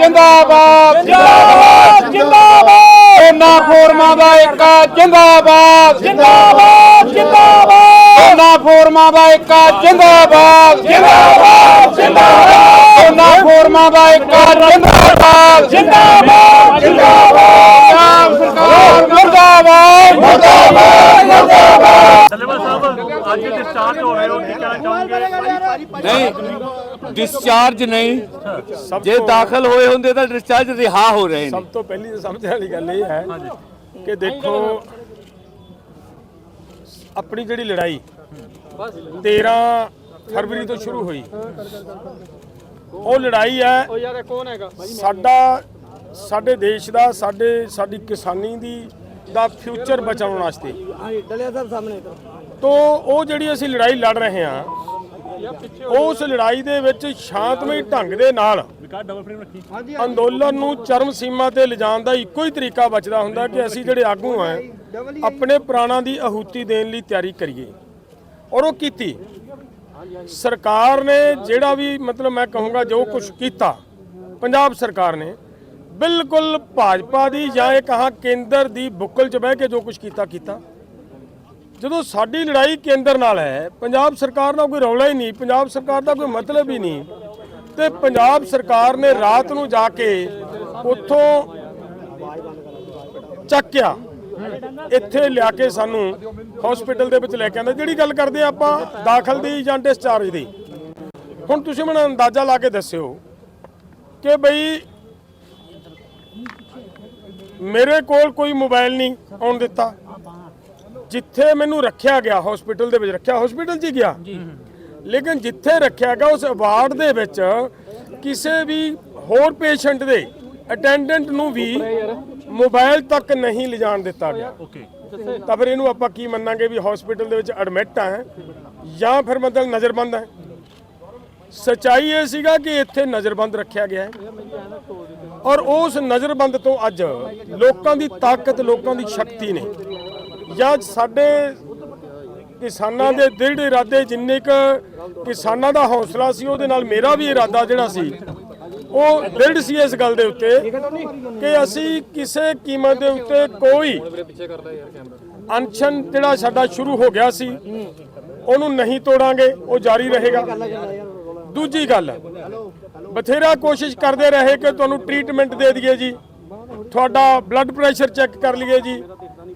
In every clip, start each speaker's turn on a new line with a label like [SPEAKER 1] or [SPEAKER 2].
[SPEAKER 1] ਜਿੰਦਾਬਾਦ। ਜਿੰਦਾਬਾਦ ਜਿੰਦਾਬਾਦ। ਉਹਨਾਂ ਫੋਰਮਾਂ ਦਾ ਏਕਾ ਜਿੰਦਾਬਾਦ। ਜਿੰਦਾਬਾਦ ਜਿੰਦਾਬਾਦ। ਉਹਨਾਂ ਫੋਰਮਾਂ ਦਾ ਏਕਾ ਜਿੰਦਾਬਾਦ। ਜਿੰਦਾਬਾਦ ਜਿੰਦਾਬਾਦ। ਉਹਨਾਂ ਫੋਰਮਾਂ ਦਾ ਏਕਾ ਜਿੰਦਾਬਾਦ। ਜਿੰਦਾਬਾਦ ਜਿੰਦਾਬਾਦ। ਸਰਕਾਰ ਮੁਰਦਾਬਾਦ। ਮੁਰਦਾਬਾਦ
[SPEAKER 2] ਸੱਲੇਵਾਲ ਸਾਹਿਬ ਅੱਜ ਡਿਸਚਾਰਜ ਹੋ ਰਹੇ ਹੋ ਕੀ ਕਹਿਣਾ ਚਾਹੋਗੇ?
[SPEAKER 3] ਨਹੀਂ। ਡਿਸਚਾਰਜ ਨਹੀਂ। ਜੇ ਦਾਖਲ ਹੋਏ ਹੁੰਦੇ ਤਾਂ ਡਿਸਚਾਰਜ ਰਿਹਾ ਹੋ ਰਹੇ ਨੇ।
[SPEAKER 4] ਸਭ ਤੋਂ ਪਹਿਲੀ ਤਾਂ ਸਮਝਣ ਵਾਲੀ ਗੱਲ ਇਹ ਹੈ ਕਿ ਦੇਖੋ ਆਪਣੀ ਜਿਹੜੀ ਲੜਾਈ 13 ਫਰਵਰੀ ਤੋਂ ਸ਼ੁਰੂ ਹੋਈ। ਉਹ ਲੜਾਈ ਹੈ ਉਹ ਯਾਰ ਕੌਣ ਹੈਗਾ? ਸਾਡਾ ਸਾਡੇ ਦੇਸ਼ ਦਾ ਸਾਡੇ ਸਾਡੀ ਕਿਸਾਨੀ ਦੀ ਦਾ ਫਿਊਚਰ ਬਚਾਉਣ ਵਾਸਤੇ। ਤੋਂ ਉਹ ਜਿਹੜੀ ਅਸੀਂ ਲੜਾਈ ਲੜ ਰਹੇ ਹਾਂ ਉਸ ਲੜਾਈ ਦੇ ਵਿੱਚ ਸ਼ਾਂਤਮਈ ਢੰਗ ਦੇ ਨਾਲ ਅੰਦੋਲਨ ਨੂੰ ਚਰਮ ਸੀਮਾ ਤੇ ਲਿਜਾਣ ਦਾ ਇੱਕੋ ਹੀ ਤਰੀਕਾ ਬਚਦਾ ਹੁੰਦਾ ਕਿ ਅਸੀਂ ਜਿਹੜੇ ਆਗੂ ਆ ਆਪਣੇ ਪ੍ਰਾਣਾਂ ਦੀ ਆਹੂਤੀ ਦੇਣ ਲਈ ਤਿਆਰੀ ਕਰੀਏ। ਔਰ ਉਹ ਕੀਤੀ। ਸਰਕਾਰ ਨੇ ਜਿਹੜਾ ਵੀ ਮਤਲਬ ਮੈਂ ਕਹੂੰਗਾ ਜੋ ਕੁਝ ਕੀਤਾ ਪੰਜਾਬ ਸਰਕਾਰ ਨੇ ਬਿਲਕੁਲ ਭਾਜਪਾ ਦੀ ਜਾਂ ਇਹ ਕਹਾ ਕੇਂਦਰ ਦੀ ਬੁੱਕਲ 'ਚ ਬਹਿ ਕੇ ਜੋ ਕੁਝ ਕੀਤਾ ਕੀਤਾ। ਜਦੋਂ ਸਾਡੀ ਲੜਾਈ ਕੇਂਦਰ ਨਾਲ ਹੈ, ਪੰਜਾਬ ਸਰਕਾਰ ਨਾਲ ਕੋਈ ਰੌਲਾ ਹੀ ਨਹੀਂ, ਪੰਜਾਬ ਸਰਕਾਰ ਦਾ ਕੋਈ ਮਤਲਬ ਹੀ ਨਹੀਂ, ਤੇ ਪੰਜਾਬ ਸਰਕਾਰ ਨੇ ਰਾਤ ਨੂੰ ਜਾ ਕੇ ਉੱਥੋਂ ਚੱਕਿਆ ਇੱਥੇ ਲਿਆ ਕੇ ਸਾਨੂੰ ਹਸਪੀਟਲ ਦੇ ਵਿੱਚ ਲੈ ਕੇ ਆਂਦਾ ਜਿਹੜੀ ਗੱਲ ਕਰਦੇ ਆਪਾਂ, ਦਾਖਲ ਦੀ ਜਾਂ ਡਿਸਚਾਰਜ ਦੀ। ਹੁਣ ਤੁਸੀਂ ਮੈਨੂੰ ਅੰਦਾਜ਼ਾ ਲਾ ਕੇ ਦੱਸਿਓ ਕਿ ਬਈ ਮੇਰੇ ਕੋਲ ਕੋਈ ਮੋਬਾਈਲ ਨਹੀਂ ਆਉਣ ਦਿੱਤਾ। ਜਿੱਥੇ ਮੈਨੂੰ ਰੱਖਿਆ ਗਿਆ ਹਸਪੀਟਲ ਦੇ ਵਿੱਚ ਰੱਖਿਆ ਹਸਪੀਟਲ 'ਚ ਹੀ ਗਿਆ। ਲੇਕਿਨ ਜਿੱਥੇ ਰੱਖਿਆ ਗਿਆ ਉਸ ਵਾਰਡ ਦੇ ਵਿੱਚ ਕਿਸੇ ਵੀ ਹੋਰ ਪੇਸ਼ੈਂਟ ਦੇ ਅਟੈਂਡੈਂਟ ਨੂੰ ਵੀ ਮੋਬਾਈਲ ਤੱਕ ਨਹੀਂ ਲਿਜਾਣ ਦਿੱਤਾ ਗਿਆ।
[SPEAKER 2] ਓਕੇ।
[SPEAKER 4] ਤਾਂ ਫਿਰ ਇਹਨੂੰ ਆਪਾਂ ਕੀ ਮੰਨਾਂਗੇ ਵੀ ਹਸਪੀਟਲ ਦੇ ਵਿੱਚ ਐਡਮਿਟ ਆ ਜਾਂ ਫਿਰ ਮਤਲਬ ਨਜ਼ਰਬੰਦ ਹੈ ਸਚਾਈ ਇਹ ਸੀਗਾ ਕਿ ਇੱਥੇ ਨਜ਼ਰਬੰਦ ਰੱਖਿਆ ਗਿਆ ਹੈ। ਔਰ ਉਸ ਨਜ਼ਰਬੰਦ ਤੋਂ ਅੱਜ ਲੋਕਾਂ ਦੀ ਤਾਕਤ ਲੋਕਾਂ ਦੀ ਸ਼ਕਤੀ ਨੇ ਜਾਂ ਸਾਡੇ ਕਿਸਾਨਾਂ ਦੇ ਦਿਲ ਇਰਾਦੇ ਜਿੰਨੇ ਕ ਕਿਸਾਨਾਂ ਦਾ ਹੌਸਲਾ ਸੀ, ਉਹਦੇ ਨਾਲ ਮੇਰਾ ਵੀ ਇਰਾਦਾ ਜਿਹੜਾ ਸੀ, ਉਹ ਦ੍ਰਿੜ ਸੀ ਇਸ ਗੱਲ ਦੇ ਉੱਤੇ ਕਿ ਅਸੀਂ ਕਿਸੇ ਕੀਮਤ ਦੇ ਉੱਤੇ ਕੋਈ ਅਨਸ਼ਨ ਜਿਹੜਾ ਸਾਡਾ ਸ਼ੁਰੂ ਹੋ ਗਿਆ ਸੀ, ਉਹਨੂੰ ਨਹੀਂ ਤੋੜਾਂਗੇ, ਉਹ ਜਾਰੀ ਰਹੇਗਾ। ਦੂਜੀ ਗੱਲ, ਬਥੇਰਾ ਕੋਸ਼ਿਸ਼ ਕਰਦੇ ਰਹੇ ਕਿ ਤੁਹਾਨੂੰ ਟ੍ਰੀਟਮੈਂਟ ਦੇ ਦਈਏ ਜੀ, ਤੁਹਾਡਾ ਬਲੱਡ ਪ੍ਰੈਸ਼ਰ ਚੈੱਕ ਕਰ ਲਈਏ ਜੀ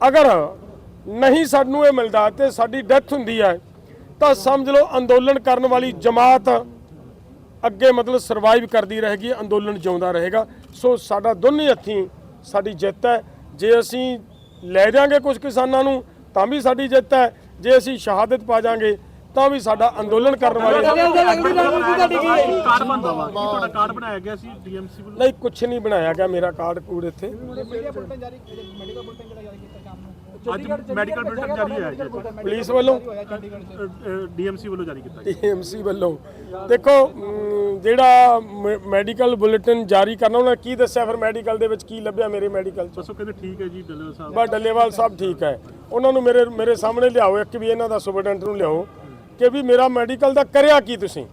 [SPEAKER 4] ਅਗਰ ਨਹੀਂ ਸਾਨੂੰ ਇਹ ਮਿਲਦਾ ਤੇ ਸਾਡੀ ਡੈਥ ਹੁੰਦੀ ਹੈ ਤਾਂ ਸਮਝ ਲਓ ਅੰਦੋਲਨ ਕਰਨ ਵਾਲੀ ਜਮਾਤ ਅੱਗੇ ਮਤਲਬ ਸਰਵਾਈਵ ਕਰਦੀ ਰਹੇਗੀ ਅੰਦੋਲਨ ਜਿਉਂਦਾ ਰਹੇਗਾ। ਸੋ ਸਾਡਾ ਦੋਨੇ ਹੱਥੀਂ ਸਾਡੀ ਜਿੱਤ ਹੈ। ਜੇ ਅਸੀਂ ਲੈ ਜਾਾਂਗੇ ਕੁਝ ਕਿਸਾਨਾਂ ਨੂੰ ਤਾਂ ਵੀ ਸਾਡੀ ਜਿੱਤ ਹੈ। ਜੇ ਅਸੀਂ ਸ਼ਹਾਦਤ ਪਾ ਜਾਾਂਗੇ ਤਾਂ ਵੀ ਸਾਡਾ ਅੰਦੋਲਨ ਕਰਨ ਵਾਲੇ
[SPEAKER 2] ਕਾਰਡ ਬਣਦਾ ਵਾ। ਕੀ ਤੁਹਾਡਾ ਕਾਰਡ ਬਣਾਇਆ ਗਿਆ ਸੀ ਡੀਐਮਸੀ ਵੱਲੋਂ?
[SPEAKER 4] ਨਹੀਂ ਕੁਛ ਨਹੀਂ ਬਣਾਇਆ ਗਿਆ ਮੇਰਾ ਕਾਰਡ ਕੂੜ ਇੱਥੇ।
[SPEAKER 2] ਅੱਜ ਮੈਡੀਕਲ ਬੁਲੇਟਿਨ ਜਾਰੀ ਹੋਇਆ ਜੀ
[SPEAKER 4] ਪੁਲਿਸ ਵੱਲੋਂ
[SPEAKER 2] ਡੀਐਮਸੀ ਵੱਲੋਂ ਜਾਰੀ ਕੀਤਾ ਜੀ
[SPEAKER 4] ਟੀਐਮਸੀ ਵੱਲੋਂ। ਦੇਖੋ ਜਿਹੜਾ ਮੈਡੀਕਲ ਬੁਲੇਟਿਨ ਜਾਰੀ ਕਰਨਾ ਉਹਨਾਂ ਨੇ ਕੀ ਦੱਸਿਆ? ਫਿਰ ਮੈਡੀਕਲ ਦੇ ਵਿੱਚ ਕੀ ਲੱਭਿਆ ਮੇਰੇ ਮੈਡੀਕਲ ਚ?
[SPEAKER 2] ਉਹ ਕਹਿੰਦੇ ਠੀਕ ਹੈ ਜੀ ਡੱਲੇਵਾਲ ਸਾਹਿਬ।
[SPEAKER 4] ਬਾ ਡੱਲੇਵਾਲ ਸਾਹਿਬ ਠੀਕ ਹੈ। ਉਹਨਾਂ ਨੂੰ ਮੇਰੇ ਮੇਰੇ ਸਾਹਮਣੇ ਲਿਆਓ ਇੱਕ ਵੀ ਇਹਨਾਂ ਦਾ ਸੁਪਰਡੈਂਟ ਨੂੰ ਲਿਆਓ ਕਿ ਵੀ ਮੇਰਾ ਮੈਡੀਕਲ ਦਾ ਕਰਿਆ ਕੀ ਤੁਸੀਂ?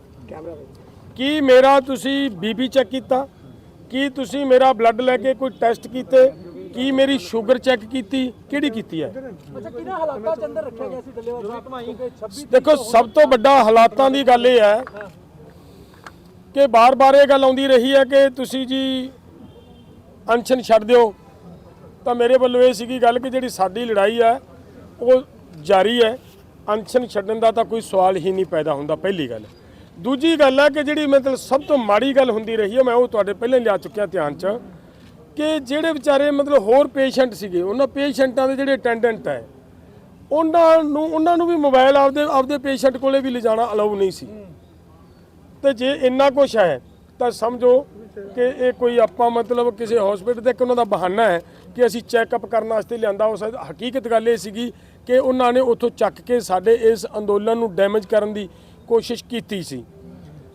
[SPEAKER 4] ਕੀ ਮੇਰਾ ਤੁਸੀਂ ਬੀਪੀ ਚੈੱਕ ਕੀਤਾ? ਕੀ ਤੁਸੀਂ ਮੇਰਾ ਬਲੱਡ ਲੈ ਕੇ ਕੋਈ ਟੈਸਟ ਕੀਤੇ? ਕੀ ਮੇਰੀ ਸ਼ੂਗਰ ਚੈੱਕ ਕੀਤੀ? ਕਿਹੜੀ ਕੀਤੀ ਹੈ?
[SPEAKER 5] ਅੱਛਾ ਕਿਹਨਾਂ ਹਾਲਾਤਾਂ ਚ ਅੰਦਰ ਰੱਖਿਆ ਗਿਆ ਸੀ ਡੱਲੇਵਾਲ ਸਾਹਿਬ ਕਿਉਂਕਿ 26
[SPEAKER 4] ਦੇਖੋ ਸਭ ਤੋਂ ਵੱਡਾ ਹਾਲਾਤਾਂ ਦੀ ਗੱਲ ਇਹ ਹੈ ਕਿ ਬਾਰ-ਬਾਰ ਇਹ ਗੱਲ ਆਉਂਦੀ ਰਹੀ ਹੈ ਕਿ ਤੁਸੀਂ ਜੀ ਅਨਸ਼ਨ ਛੱਡ ਦਿਓ। ਤਾਂ ਮੇਰੇ ਵੱਲੋਂ ਇਹ ਸੀਗੀ ਗੱਲ ਕਿ ਜਿਹੜੀ ਸਾਡੀ ਲੜਾਈ ਹੈ ਉਹ ਜਾਰੀ ਹੈ। ਅਨਸ਼ਨ ਛੱਡਣ ਦਾ ਤਾਂ ਕੋਈ ਸਵਾਲ ਹੀ ਨਹੀਂ ਪੈਦਾ ਹੁੰਦਾ ਪਹਿਲੀ ਗੱਲ। ਦੂਜੀ ਗੱਲ ਹੈ ਕਿ ਜਿਹੜੀ ਮਤਲਬ ਸਭ ਤੋਂ ਮਾੜੀ ਗੱਲ ਹੁੰਦੀ ਰਹੀ ਹੈ ਮੈਂ ਉਹ ਤੁਹਾਡੇ ਪਹਿਲਾਂ ਹੀ ਲਿਆ ਚੁੱਕਿਆ ਧਿਆਨ 'ਚ ਕਿ ਜਿਹੜੇ ਵਿਚਾਰੇ ਮਤਲਬ ਹੋਰ ਪੇਸ਼ੈਂਟ ਸੀਗੇ, ਉਹਨਾਂ ਪੇਸ਼ੈਂਟਾਂ ਦੇ ਜਿਹੜੇ ਅਟੈਂਡੈਂਟ ਹੈ, ਉਹਨਾਂ ਨੂੰ ਉਹਨਾਂ ਨੂੰ ਵੀ ਮੋਬਾਈਲ ਆਪਦੇ ਆਪਦੇ ਪੇਸ਼ੈਂਟ ਕੋਲੇ ਵੀ ਲਿਜਾਣਾ ਅਲਾਉ ਨਹੀਂ ਸੀ। ਤੇ ਜੇ ਇੰਨਾ ਕੁਝ ਹੈ, ਤਾਂ ਸਮਝੋ ਕਿ ਇਹ ਕੋਈ ਆਪਾਂ ਮਤਲਬ ਕਿਸੇ ਹਸਪੀਟਲ ਤੇ ਇੱਕ ਉਹਨਾਂ ਦਾ ਬਹਾਨਾ ਹੈ ਕਿ ਅਸੀਂ ਚੈੱਕਅਪ ਕਰਨ ਵਾਸਤੇ ਲਿਆਂਦਾ ਉਸ ਹਕੀਕਤ ਗੱਲ ਇਹ ਸੀਗੀ ਕਿ ਉਹਨਾਂ ਨੇ ਉੱਥੋਂ ਚੱਕ ਕੇ ਸਾਡੇ ਇਸ ਅੰਦੋਲਨ ਨੂੰ ਡੈਮੇਜ ਕਰਨ ਦੀ ਕੋਸ਼ਿਸ਼ ਕੀਤੀ ਸੀ।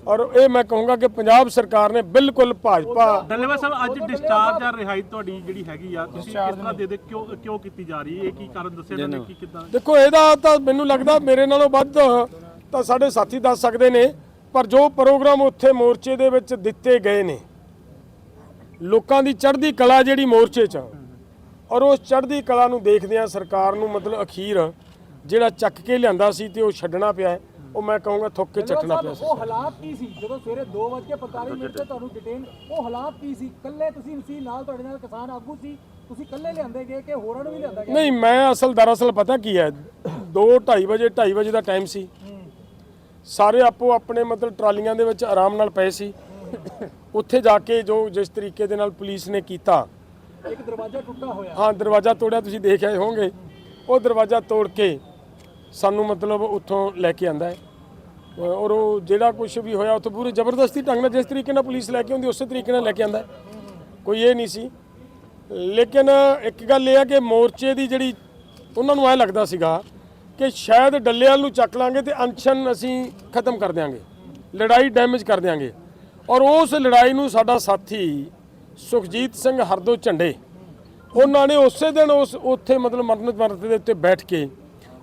[SPEAKER 4] ਔਰ ਇਹ ਮੈਂ ਕਹੂੰਗਾ ਕਿ ਪੰਜਾਬ ਸਰਕਾਰ ਨੇ ਬਿਲਕੁਲ ਭਾਜਪਾ
[SPEAKER 2] ਡੱਲੇਵਾਲ ਸਾਹਿਬ ਅੱਜ ਡਿਸਚਾਰਜ ਜਾਂ ਰਿਹਾਈ ਤੁਹਾਡੀ ਜਿਹੜੀ ਹੈਗੀ ਆ ਤੁਸੀਂ ਕਿਸ ਤਰ੍ਹਾਂ ਦੇ ਦੇ ਕਿਉਂ ਕਿਉਂ ਕੀਤੀ ਜਾ ਰਹੀ ਹੈ? ਇਹ ਕੀ ਕਾਰਨ ਦੱਸਿਆ ਇਹਨਾਂ ਨੇ? ਕੀ ਕਿਦਾਂ?
[SPEAKER 4] ਦੇਖੋ ਇਹਦਾ ਤਾਂ ਮੈਨੂੰ ਲੱਗਦਾ ਮੇਰੇ ਨਾਲੋਂ ਵੱਧ ਤਾਂ ਸਾਡੇ ਸਾਥੀ ਦੱਸ ਸਕਦੇ ਨੇ ਪਰ ਜੋ ਪ੍ਰੋਗਰਾਮ ਉੱਥੇ ਮੋਰਚੇ ਦੇ ਵਿੱਚ ਦਿੱਤੇ ਗਏ ਨੇ ਲੋਕਾਂ ਦੀ ਚੜ੍ਹਦੀ ਕਲਾ ਜਿਹੜੀ ਮੋਰਚੇ 'ਚ ਔਰ ਉਸ ਚੜ੍ਹਦੀ ਕਲਾ ਨੂੰ ਦੇਖਦਿਆਂ ਸਰਕਾਰ ਨੂੰ ਮਤਲਬ ਅਖੀਰ ਜਿਹੜਾ ਚੱਕ ਕੇ ਲਿਆਂਦਾ ਸੀ ਤੇ ਉਹ ਛੱਡਣਾ ਪਿਆ ਹੈ, ਉਹ ਮੈਂ ਕਹੂੰਗਾ ਥੁੱਕ ਕੇ ਚੱਟਣਾ ਪਿਆ ਸੀ।
[SPEAKER 5] ਉਹ ਹਾਲਾਤ ਕੀ ਸੀ? ਜਦੋਂ ਸਵੇਰੇ 2:45 ਮਿੰਟ ਤੇ ਤੁਹਾਨੂੰ ਡਿਟੇਨ ਉਹ ਹਾਲਾਤ ਕੀ ਸੀ? ਕੱਲੇ ਤੁਸੀਂ ਸੀ ਨਾਲ ਤੁਹਾਡੇ ਨਾਲ ਕਿਸਾਨ ਆਗੂ ਸੀ। ਤੁਸੀਂ ਕੱਲੇ ਲਿਆਂਦੇ ਗਏ ਕਿ ਹੋਰਾਂ ਨੂੰ ਵੀ ਲਿਆਂਦਾ ਗਿਆ?
[SPEAKER 4] ਨਹੀਂ ਮੈਂ ਅਸਲ ਦਰਅਸਲ ਪਤਾ ਕੀ ਹੈ? 2:30 ਵਜੇ 2:30 ਵਜੇ ਦਾ ਟਾਈਮ ਸੀ। ਸਾਰੇ ਆਪੋ ਆਪਣੇ ਮਤਲਬ ਟਰਾਲੀਆਂ ਦੇ ਵਿੱਚ ਆਰਾਮ ਨਾਲ ਪਏ ਸੀ। ਉੱਥੇ ਜਾ ਕੇ ਜੋ ਜਿਸ ਤਰੀਕੇ ਦੇ ਨਾਲ ਪੁਲਿਸ ਨੇ ਕੀਤਾ।
[SPEAKER 5] ਇੱਕ ਦਰਵਾਜ਼ਾ ਟੁੱਟਾ ਹੋਇਆ।
[SPEAKER 4] ਹਾਂ ਦਰਵਾਜ਼ਾ ਤੋੜਿਆ ਤੁਸੀਂ ਦੇਖ ਆਏ ਹੋਵੋਗੇ। ਉਹ ਦਰਵਾਜ਼ਾ ਤੋੜ ਕੇ ਸਾਨੂੰ ਮਤਲਬ ਉੱਥੋਂ ਲੈ ਕੇ ਆਂਦਾ ਹੈ। ਔਰ ਉਹ ਜਿਹੜਾ ਕੁਝ ਵੀ ਹੋਇਆ, ਉੱਥੇ ਪੂਰੀ ਜ਼ਬਰਦਸਤੀ ਢੰਗ ਨਾਲ ਜਿਸ ਤਰੀਕੇ ਨਾਲ ਪੁਲਿਸ ਲੈ ਕੇ ਆਉਂਦੀ, ਉਸੇ ਤਰੀਕੇ ਨਾਲ ਲੈ ਕੇ ਆਂਦਾ ਕੋਈ ਇਹ ਨਹੀਂ ਸੀ। ਲੇਕਿਨ ਇੱਕ ਗੱਲ ਇਹ ਹੈ ਕਿ ਮੋਰਚੇ ਦੀ ਜਿਹੜੀ ਉਹਨਾਂ ਨੂੰ ਐ ਲੱਗਦਾ ਸੀਗਾ ਕਿ ਸ਼ਾਇਦ ਡੱਲੇਵਾਲ ਨੂੰ ਚੱਕ ਲਾਂਗੇ ਤੇ ਅਨਸ਼ਨ ਅਸੀਂ ਖਤਮ ਕਰ ਦਿਆਂਗੇ। ਲੜਾਈ ਡੈਮੇਜ ਕਰ ਦਿਆਂਗੇ। ਔਰ ਉਸ ਲੜਾਈ ਨੂੰ ਸਾਡਾ ਸਾਥੀ ਸੁਖਜੀਤ ਸਿੰਘ ਹਰਦੋ ਝੰਡੇ, ਉਹਨਾਂ ਨੇ ਉਸੇ ਦਿਨ ਉਸ, ਉੱਥੇ ਮਤਲਬ ਮਰਨਤ ਮਰਤੇ ਦੇ ਉੱਤੇ ਬੈਠ ਕੇ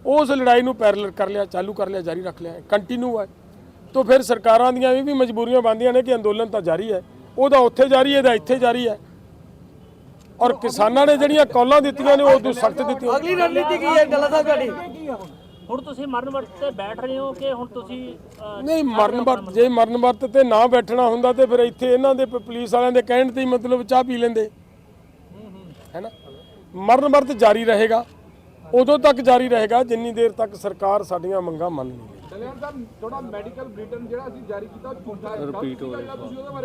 [SPEAKER 4] ਉਸ ਲੜਾਈ ਨੂੰ ਪੈਰਲਲ ਕਰ ਲਿਆ ਚਾਲੂ ਕਰ ਲਿਆ ਜਾਰੀ ਰੱਖ ਲਿਆ ਕੰਟੀਨਿਊ ਹੈ। ਤੋਂ ਫਿਰ ਸਰਕਾਰਾਂ ਦੀਆਂ ਇਹ ਵੀ ਮਜਬੂਰੀਆਂ ਬਣਦੀਆਂ ਨੇ ਕਿ ਅੰਦੋਲਨ ਤਾਂ ਜਾਰੀ ਹੈ। ਉਹਦਾ ਉੱਥੇ ਜਾਰੀ ਹੈ ਇਹਦਾ ਇੱਥੇ ਜਾਰੀ ਹੈ। ਔਰ ਕਿਸਾਨਾਂ ਨੇ ਜਿਹੜੀਆਂ ਕੌਲਾਂ ਦਿੱਤੀਆਂ ਨੇ ਉਹ ਤੋਂ ਸਖਤ ਦਿੱਤੀਆਂ
[SPEAKER 6] ਅਗਲੀ ਰਣਨੀਤੀ ਕੀ ਹੈ ਡੱਲਾ ਸਾਹਿਬ ਤੁਹਾਡੀ?
[SPEAKER 5] ਹੁਣ
[SPEAKER 7] ਹੁਣ ਤੁਸੀਂ ਮਰਨ ਵਰਤ ਤੇ ਬੈਠ ਰਹੇ ਹੋ ਕਿ ਹੁਣ ਤੁਸੀਂ ਅਹ,
[SPEAKER 4] ਨਹੀਂ ਮਰਨ ਵਰਤ ਜੇ ਮਰਨ ਵਰਤ ਤੇ ਨਾ ਬੈਠਣਾ ਹੁੰਦਾ ਤੇ ਫਿਰ ਇੱਥੇ ਇਹਨਾਂ ਦੇ ਪ- ਪੁਲਿਸ ਵਾਲਿਆਂ ਦੇ ਕਹਿਣ ਤੇ ਹੀ ਮਤਲਬ ਚਾਹ ਪੀ ਲੈਂਦੇ। ਹੈਨਾ ਮਰਨ ਵਰਤ ਜਾਰੀ ਰਹੇਗਾ। ਉਦੋਂ ਤੱਕ ਜਾਰੀ ਰਹੇਗਾ ਜਿੰਨੀ ਦੇਰ ਤੱਕ ਸਰਕਾਰ ਸਾਡੀਆਂ ਮੰਗਾਂ ਮੰਨ ਨਹੀਂ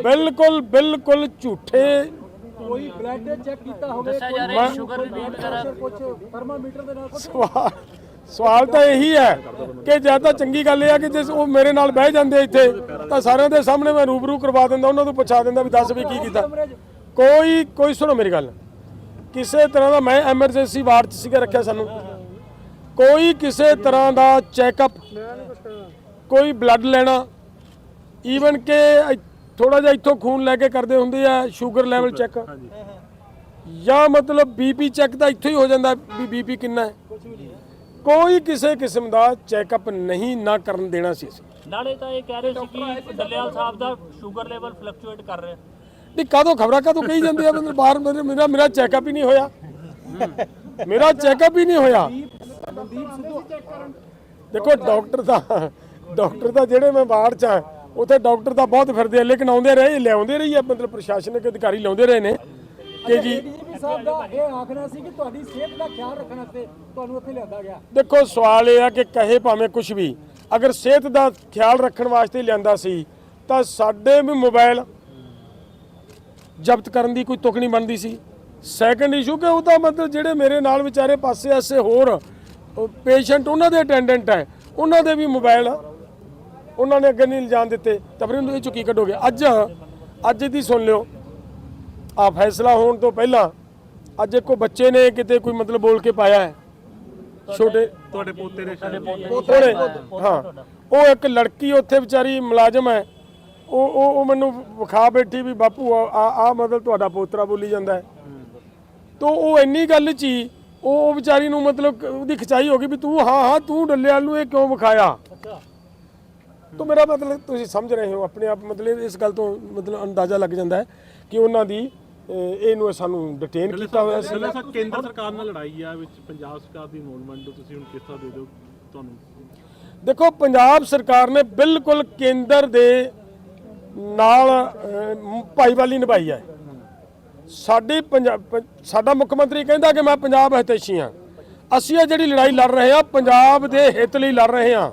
[SPEAKER 4] ਬਿਲਕੁਲ ਬਿਲਕੁਲ ਝੂਠੇ।
[SPEAKER 5] ਕੋਈ ਬਲੱਡ ਚੈੱਕ ਕੀਤਾ ਹੋਵੇ
[SPEAKER 7] ਦੱਸਿਆ ਜਾ ਰਿਹਾ ਸ਼ੂਗਰ ਵੀ ਵਗੈਰਾ
[SPEAKER 5] ਕੁਝ ਥਰਮਾਮੀਟਰ ਦੇ ਨਾਲ ਕੁਝ
[SPEAKER 4] ਸਵਾਲ ਸਵਾਲ ਤਾਂ ਇਹੀ ਹੈ ਕਿ ਜਾਂ ਤਾਂ ਚੰਗੀ ਗੱਲ ਇਹ ਹੈ ਕਿ ਜੇ ਉਹ ਮੇਰੇ ਨਾਲ ਬਹਿ ਜਾਂਦੇ ਇੱਥੇ ਤਾਂ ਸਾਰਿਆਂ ਦੇ ਸਾਹਮਣੇ ਮੈਂ ਰੂਬਰੂ ਕਰਵਾ ਦਿੰਦਾ ਉਹਨਾਂ ਤੋਂ ਪੁੱਛਾ ਦਿੰਦਾ ਵੀ ਦੱਸ ਵੀ ਕੀ ਕੀਤਾ। ਕੋਈ ਕੋਈ ਸੁਣੋ ਮੇਰੀ ਗੱਲ। ਕਿਸੇ ਤਰ੍ਹਾਂ ਦਾ ਮੈਂ ਐਮਰਜੈਂਸੀ ਵਾਰਡ 'ਚ ਸੀਗਾ ਰੱਖਿਆ ਸਾਨੂੰ। ਕੋਈ ਕਿਸੇ ਤਰ੍ਹਾਂ ਦਾ ਚੈੱਕਅਪ ਕੋਈ ਬਲੱਡ ਲੈਣਾ ਈਵਨ ਕਿ ਥੋੜਾ ਜਿਹਾ ਇੱਥੋਂ ਖੂਨ ਲੈ ਕੇ ਕਰਦੇ ਹੁੰਦੇ ਆ ਸ਼ੂਗਰ ਲੈਵਲ ਚੈੱਕ ਜਾਂ ਮਤਲਬ ਬੀਪੀ ਚੈੱਕ ਤਾਂ ਇੱਥੋਂ ਹੀ ਹੋ ਜਾਂਦਾ ਵੀ ਬੀਪੀ ਕਿੰਨਾ ਹੈ। ਕੋਈ ਕਿਸੇ ਕਿਸਮ ਦਾ ਚੈੱਕਅਪ ਨਹੀਂ ਨਾ ਕਰਨ ਦੇਣਾ ਸੀ ਅਸੀਂ।
[SPEAKER 7] ਨਾਲੇ ਤਾਂ ਇਹ ਕਹਿ ਰਹੇ ਸੀ ਕਿ ਡੱਲੇਵਾਲ ਸਾਹਿਬ ਦਾ ਸ਼ੂਗਰ ਲੈਵਲ ਫਲਕਚੁਏਟ ਕਰ ਰਿਹਾ।
[SPEAKER 4] ਨਹੀਂ ਕਾਦੋਂ ਖਬਰਾਂ ਕਾਦੋਂ ਕਹੀ ਜਾਂਦੀ ਆ ਮਤਲਬ ਬਾਹਰ ਮੇਰੇ- ਮੇਰਾ ਮੇਰਾ ਚੈੱਕਅਪ ਹੀ ਨਹੀਂ ਹੋਇਆ। ਮੇਰਾ ਚੈੱਕਅਪ ਹੀ ਨਹੀਂ ਹੋਇਆ। ਦੇਖੋ ਡਾਕਟਰ ਦਾ ਡਾਕਟਰ ਦਾ ਜਿਹੜੇ ਮੈਂ ਵਾਰਡ ਚ ਆ ਉੱਥੇ ਡਾਕਟਰ ਤਾਂ ਬਹੁਤ ਫਿਰਦੇ ਆ ਲੇਕਿਨ ਆਉਂਦੇ ਰਹੇ ਲਿਆਉਂਦੇ ਰਹੀ ਆ ਮਤਲਬ ਪ੍ਰਸ਼ਾਸਨਿਕ ਅਧਿਕਾਰੀ ਲਾਉਂਦੇ ਰਹੇ ਨੇ। ਕਿ ਜੀ
[SPEAKER 5] ਡੀਜੀਪੀ ਸਾਹਿਬ ਦਾ ਇਹ ਆਖਣਾ ਸੀ ਕਿ ਤੁਹਾਡੀ ਸਿਹਤ ਦਾ ਖਿਆਲ ਰੱਖਣ ਵਾਸਤੇ ਤੁਹਾਨੂੰ ਇੱਥੇ ਲਿਆਂਦਾ ਗਿਆ।
[SPEAKER 4] ਦੇਖੋ ਸਵਾਲ ਇਹ ਆ ਕਿ ਕਹੇ ਭਾਵੇਂ ਕੁਝ ਵੀ। ਅਗਰ ਸਿਹਤ ਦਾ ਖਿਆਲ ਰੱਖਣ ਵਾਸਤੇ ਲਿਆਂਦਾ ਸੀ ਤਾਂ ਸਾਡੇ ਵੀ ਮੋਬਾਈਲ ਜ਼ਬਤ ਕਰਨ ਦੀ ਕੋਈ ਤੁਕ ਨਹੀਂ ਬਣਦੀ ਸੀ। ਸੈਕੰਡ ਇਸ਼ੂ ਕਿ ਉਹ ਤਾਂ ਮਤਲਬ ਜਿਹੜੇ ਮੇਰੇ ਨਾਲ ਵਿਚਾਰੇ ਪਾਸੇ ਆਸੇ ਹੋਰ ਪੇਸ਼ੈਂਟ ਉਹਨਾਂ ਦੇ ਅਟੈਂਡੈਂਟ ਹੈ ਉਹਨਾਂ ਦੇ ਵੀ ਮੋਬਾਈਲ ਉਹਨਾਂ ਨੇ ਅੱਗੇ ਨਹੀਂ ਜਾਣ ਦਿੱਤੇ। ਤਾਂ ਫਿਰ ਇਹਨੂੰ ਇਹ ਚੋਂ ਕੀ ਕੱਢੋਗੇ? ਅੱਜ ਅੱਜ ਦੀ ਸੁਣ ਲਿਓ। ਆ ਫੈਸਲਾ ਹੋਣ ਤੋਂ ਪਹਿਲਾਂ ਅੱਜ ਇੱਕੋ ਬੱਚੇ ਨੇ ਕਿਤੇ ਕੋਈ ਮਤਲਬ ਬੋਲ ਕੇ ਪਾਇਆ ਹੈ। ਛੋਟੇ
[SPEAKER 2] ਤੁਹਾਡੇ ਪੋਤੇ ਨੇ
[SPEAKER 4] ਉਹਨੇ ਹਾਂ। ਉਹ ਇੱਕ ਲੜਕੀ ਉੱਥੇ ਵਿਚਾਰੀ ਮੁਲਾਜ਼ਮ ਹੈ। ਉਹ ਉਹ ਉਹ ਮੈਨੂੰ ਵਿਖਾ ਬੈਠੀ ਵੀ ਬਾਪੂ ਆ ਆ ਮਤਲਬ ਤੁਹਾਡਾ ਪੋਤਰਾ ਬੋਲੀ ਜਾਂਦਾ ਹੈ। ਤੋ ਉਹ ਇੰਨੀ ਗੱਲ ਚ ਹੀ ਉਹ ਵਿਚਾਰੀ ਨੂੰ ਮਤਲਬ ਉਹਦੀ ਖਿਚਾਈ ਹੋ ਗਈ ਵੀ ਤੂੰ ਹਾਂ ਹਾਂ ਤੂੰ ਡੱਲੇਵਾਲ ਨੂੰ ਇਹ ਕਿਉਂ ਵਿਖਾਇਆ? ਤੋ ਮੇਰਾ ਮਤਲਬ ਤੁਸੀਂ ਸਮਝ ਰਹੇ ਹੋ ਆਪਣੇ ਆਪ ਮਤਲਬ ਇਸ ਗੱਲ ਤੋਂ ਮਤਲਬ ਅੰਦਾਜ਼ਾ ਲੱਗ ਜਾਂਦਾ ਹੈ ਕਿ ਉਹਨਾਂ ਦੀ ਇਹਨੂੰ ਸਾਨੂੰ ਡਿਟੇਨ ਕੀਤਾ ਹੋਇਆ ਸੀ
[SPEAKER 2] ਕੇਂਦਰ ਸਰਕਾਰ ਨਾਲ ਲੜਾਈ ਆ ਵਿੱਚ ਪੰਜਾਬ ਸਰਕਾਰ ਦੀ ਇਨਵੋਲਵਮੈਂਟ ਨੂੰ ਤੁਸੀਂ ਹੁਣ ਕਿਸ ਤਰ੍ਹਾਂ ਦੇ ਦਿਓ ਤੁਹਾਨੂੰ?
[SPEAKER 4] ਦੇਖੋ ਪੰਜਾਬ ਸਰਕਾਰ ਨੇ ਬਿਲਕੁਲ ਕੇਂਦਰ ਦੇ ਨਾਲ ਅਹ, ਭਾਈਵਾਲੀ ਨਿਭਾਈ ਹੈ ਸਾਡੀ ਪੰਜਾਬ ਪ- ਸਾਡਾ ਮੁੱਖ ਮੰਤਰੀ ਕਹਿੰਦਾ ਕਿ ਮੈਂ ਪੰਜਾਬ ਹਿਤੈਸ਼ੀ ਹਾਂ ਅਸੀਂ ਇਹ ਜਿਹੜੀ ਲੜਾਈ ਲੜ ਰਹੇ ਹਾਂ ਪੰਜਾਬ ਦੇ ਹਿੱਤ ਲਈ ਲੜ ਰਹੇ ਹਾਂ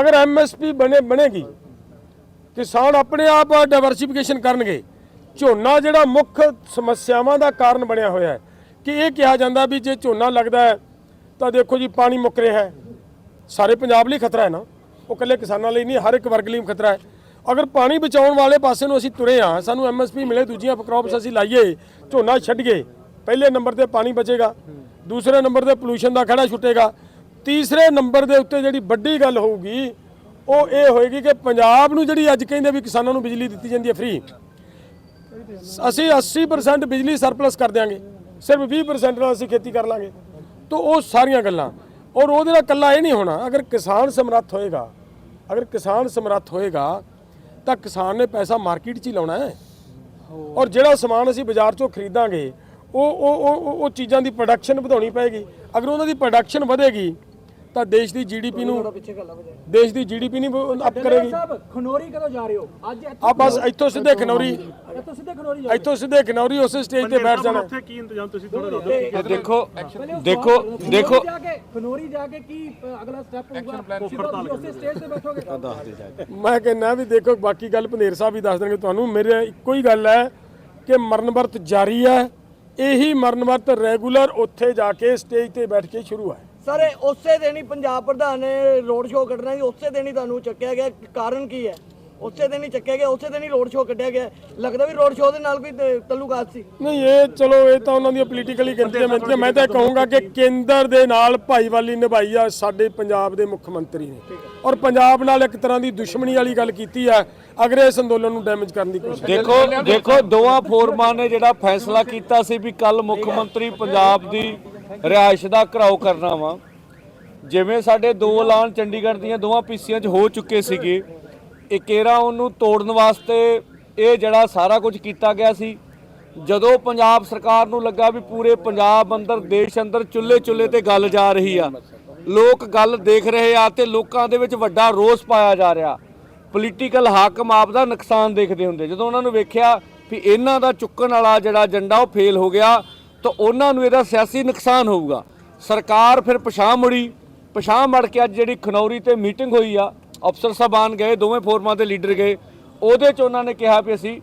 [SPEAKER 4] ਅਗਰ ਐਮਐਸਪੀ ਬਣੇ ਬਣੇਗੀ ਕਿਸਾਨ ਆਪਣੇ ਆਪ ਡਾਇਵਰਸੀਫਿਕੇਸ਼ਨ ਕਰਨਗੇ। ਝੋਨਾ ਜਿਹੜਾ ਮੁੱਖ ਸਮੱਸਿਆਵਾਂ ਦਾ ਕਾਰਨ ਬਣਿਆ ਹੋਇਆ ਹੈ ਕਿ ਇਹ ਕਿਹਾ ਜਾਂਦਾ ਵੀ ਜੇ ਝੋਨਾ ਲੱਗਦਾ ਹੈ ਤਾਂ ਦੇਖੋ ਜੀ ਪਾਣੀ ਮੁੱਕ ਰਿਹਾ ਹੈ। ਸਾਰੇ ਪੰਜਾਬ ਲਈ ਖਤਰਾ ਹੈ ਨਾ। ਉਹ ਇਕੱਲੇ ਕਿਸਾਨਾਂ ਲਈ ਨਹੀਂ ਹਰ ਇੱਕ ਵਰਗ ਲਈ ਖਤਰਾ ਹੈ। ਅਗਰ ਪਾਣੀ ਬਚਾਉਣ ਵਾਲੇ ਪਾਸੇ ਨੂੰ ਅਸੀਂ ਤੁਰੇ ਹਾਂ, ਸਾਨੂੰ ਐਮਐਸਪੀ ਮਿਲੇ, ਦੂਜੀਆਂ ਕ੍ਰੌਪਸ ਅਸੀਂ ਲਾਈਏ, ਝੋਨਾ ਛੱਡੀਏ, ਪਹਿਲੇ ਨੰਬਰ ਤੇ ਪਾਣੀ ਬਚੇਗਾ, ਦੂਸਰੇ ਨੰਬਰ ਤੇ ਪੋਲੂਸ਼ਨ ਦਾ ਖੜਾ ਛੁੱਟੇਗਾ, ਤੀਸਰੇ ਨੰਬਰ ਦੇ ਉੱਤੇ ਜਿਹੜੀ ਵੱਡੀ ਗੱਲ ਹੋਊਗੀ, ਉਹ ਇਹ ਹੋਏਗੀ ਕਿ ਪੰਜਾਬ ਨੂੰ ਜਿਹੜੀ ਅੱਜ ਕਹਿੰਦੇ ਵੀ ਕਿਸਾਨਾਂ ਨੂੰ ਬਿਜਲੀ ਦਿੱਤੀ ਜਾਂਦੀ ਹੈ ਫ੍ਰੀ ਅਸੀਂ 80% ਬਿਜਲੀ ਸਰਪਲਸ ਕਰ ਦਿਆਂਗੇ, ਸਿਰਫ 20% ਨਾਲ ਅਸੀਂ ਖੇਤੀ ਕਰ ਲਾਂਗੇ, ਤੋਂ ਉਹ ਸਾਰੀਆਂ ਗੱਲਾਂ, ਔਰ ਉਹਦੇ ਨਾਲ ਕੱਲਾ ਇਹ ਨਹੀਂ ਹੋਣਾ, ਅਗਰ ਕਿਸਾਨ ਸਮਰੱਥ ਹੋਏਗਾ, ਅਗਰ ਕਿਸਾਨ ਸਮਰੱਥ ਹੋਏਗਾ ਤਾਂ ਕਿਸਾਨ ਨੇ ਪੈਸਾ ਮਾਰਕੀਟ 'ਚ ਹੀ ਲਾਉਣਾ ਹੈ। ਔਰ ਜਿਹੜਾ ਸਮਾਨ ਅਸੀਂ ਬਾਜ਼ਾਰ 'ਚੋਂ ਖਰੀਦਾਂਗੇ, ਉਹ ਉਹ, ਉਹ- ਚੀਜ਼ਾਂ ਦੀ ਪ੍ਰੋਡਕਸ਼ਨ ਵਧਾਉਣੀ ਪਏਗੀ। ਅਗਰ ਉਹਨਾਂ ਦੀ ਪ੍ਰੋਡਕਸ਼ਨ ਵਧੇਗੀ ਤਾਂ ਦੇਸ਼ ਦੀ ਜੀਡੀਪੀ ਨੂੰ ਦੇਸ਼ ਦੀ ਜੀਡੀਪੀ ਨਹੀਂ ਅਪ ਕਰੇਗੀ।
[SPEAKER 5] ਸਾਹਿਬ ਖਨੋਰੀ ਕਦੋਂ ਜਾ ਰਹੇ ਹੋ? ਅੱਜ
[SPEAKER 4] ਆ ਬਸ ਇੱਥੋਂ ਸਿੱਧੇ ਖਨੌਰੀ
[SPEAKER 5] ਇੱਥੋਂ ਸਿੱਧੇ ਖਨੋਰੀ ਜਾ
[SPEAKER 4] ਇੱਥੋਂ ਸਿੱਧੇ ਖਨੌਰੀ ਉਸੇ ਸਟੇਜ ਤੇ ਬੈਠ ਜਾਣਾ।
[SPEAKER 2] ਉੱਥੇ ਕੀ ਇੰਤਜ਼ਾਮ ਤੁਸੀਂ ਥੋੜਾ
[SPEAKER 3] ਦੇਖੋ ਦੇਖੋ ਦੇਖੋ
[SPEAKER 5] ਖਨੋਰੀ ਜਾ ਕੇ ਕੀ ਅਗਲਾ ਸਟੈਪ ਹੋਊਗਾ? ਉਸੇ ਸਟੇਜ ਤੇ ਬੈਠੋਗੇ।
[SPEAKER 4] ਮੈਂ ਕਹਿੰਦਾ ਵੀ ਦੇਖੋ ਬਾਕੀ ਗੱਲ ਭਨੇਰ ਸਾਹਿਬ ਵੀ ਦੱਸ ਦੇਣਗੇ ਤੁਹਾਨੂੰ। ਮੇਰੇ ਇੱਕੋ ਹੀ ਗੱਲ ਹੈ ਕਿ ਮਰਨ ਵਰਤ ਜਾਰੀ ਹੈ। ਇਹੀ ਮਰਨ ਵਰਤ ਰੈਗੂਲਰ ਉੱਥੇ ਜਾ ਕੇ ਸਟੇਜ ਤੇ ਬੈਠ ਕੇ ਸ਼ੁਰੂ ਹੈ।
[SPEAKER 6] ਸਰ ਉਸੇ ਦਿਨ ਹੀ ਪੰਜਾਬ ਪ੍ਰਧਾਨ ਨੇ ਰੋਡ ਸ਼ੋਅ ਕੱਢਣਾ ਸੀ ਉਸੇ ਦਿਨ ਹੀ ਤੁਹਾਨੂੰ ਚੱਕਿਆ ਗਿਆ। ਕਾਰਨ ਕੀ ਹੈ? ਉਸੇ ਦਿਨ ਹੀ ਚੱਕਿਆ ਗਿਆ ਉਸੇ ਦਿਨ ਹੀ ਰੋਡ ਸ਼ੋਅ ਕੱਢਿਆ ਗਿਆ। ਲੱਗਦਾ ਵੀ ਰੋਡ ਸ਼ੋਅ ਦੇ ਨਾਲ ਕੋਈ ਤਾਲੁਕਾਤ ਸੀ।
[SPEAKER 4] ਨਹੀਂ ਇਹ ਚਲੋ ਇਹ ਤਾਂ ਉਹਨਾਂ ਦੀਆਂ ਪੋਲੀਟੀਕਲੀ ਗਿਣਤੀਆਂ ਮਿੰਤੀਆਂ ਮੈਂ ਤਾਂ ਇਹ ਕਹੂੰਗਾ ਕਿ ਕੇਂਦਰ ਦੇ ਨਾਲ ਭਾਈਵਾਲੀ ਨਿਭਾਈ ਆ ਸਾਡੇ ਪੰਜਾਬ ਦੇ ਮੁੱਖ ਮੰਤਰੀ ਨੇ। ਔਰ ਪੰਜਾਬ ਨਾਲ ਇੱਕ ਤਰ੍ਹਾਂ ਦੀ ਦੁਸ਼ਮਣੀ ਵਾਲੀ ਗੱਲ ਕੀਤੀ ਹੈ ਅਗਰ ਇਸ ਅੰਦੋਲਨ ਨੂੰ ਡੈਮੇਜ ਕਰਨ ਦੀ ਕੋਸ਼ਿਸ਼
[SPEAKER 3] ਦੇਖੋ ਦੇਖੋ ਦੋਵਾਂ ਫੋਰਮਾਂ ਨੇ ਜਿਹੜਾ ਫੈਸਲਾ ਕੀਤਾ ਸੀ ਵੀ ਕੱਲ ਮੁੱਖ ਮੰਤਰੀ ਪੰਜਾਬ ਦੀ ਰਿਹਾਇਸ਼ ਦਾ ਘਰਾਓ ਕਰਨਾ ਵਾ। ਜਿਵੇਂ ਸਾਡੇ ਦੋ ਐਲਾਨ ਚੰਡੀਗੜ੍ਹ ਦੀਆਂ ਦੋਵਾਂ ਪੀਸੀਆਂ 'ਚ ਹੋ ਚੁੱਕੇ ਸੀਗੇ ਇਕੇਰਾ ਉਹਨੂੰ ਤੋੜਨ ਵਾਸਤੇ ਇਹ ਜਿਹੜਾ ਸਾਰਾ ਕੁਝ ਕੀਤਾ ਗਿਆ ਸੀ। ਜਦੋਂ ਪੰਜਾਬ ਸਰਕਾਰ ਨੂੰ ਲੱਗਾ ਵੀ ਪੂਰੇ ਪੰਜਾਬ ਅੰਦਰ, ਦੇਸ਼ ਅੰਦਰ ਚੁੱਲ੍ਹੇ ਚੁੱਲ੍ਹੇ ਤੇ ਗੱਲ ਜਾ ਰਹੀ ਆ। ਲੋਕ ਗੱਲ ਦੇਖ ਰਹੇ ਆ ਤੇ ਲੋਕਾਂ ਦੇ ਵਿੱਚ ਵੱਡਾ ਰੋਸ ਪਾਇਆ ਜਾ ਰਿਹਾ। ਪੋਲੀਟੀਕਲ ਹਾਕਮ ਆਪ ਦਾ ਨੁਕਸਾਨ ਦੇਖਦੇ ਹੁੰਦੇ। ਜਦੋਂ ਉਹਨਾਂ ਨੂੰ ਵੇਖਿਆ ਵੀ ਇਹਨਾਂ ਦਾ ਚੁੱਕਣ ਵਾਲਾ ਜਿਹੜਾ ਏਜੰਡਾ ਉਹ ਫੇਲ ਹੋ ਗਿਆ ਤਾਂ ਉਹਨਾਂ ਨੂੰ ਇਹਦਾ ਸਿਆਸੀ ਨੁਕਸਾਨ ਹੋਊਗਾ। ਸਰਕਾਰ ਫਿਰ ਪਛਾਣ ਮੁੜੀ, ਪਛਾਣ ਮੜ ਕੇ ਅੱਜ ਜਿਹੜੀ ਖਨੌਰੀ ਤੇ ਮੀਟਿੰਗ ਹੋਈ ਆ, ਅਫਸਰ ਸਾਹਿਬਾਨ ਗਏ, ਦੋਵੇਂ ਫੋਰਮਾਂ ਦੇ ਲੀਡਰ ਗਏ। ਉਹਦੇ ਚ ਉਹਨਾਂ ਨੇ ਕਿਹਾ ਵੀ ਅਸੀਂ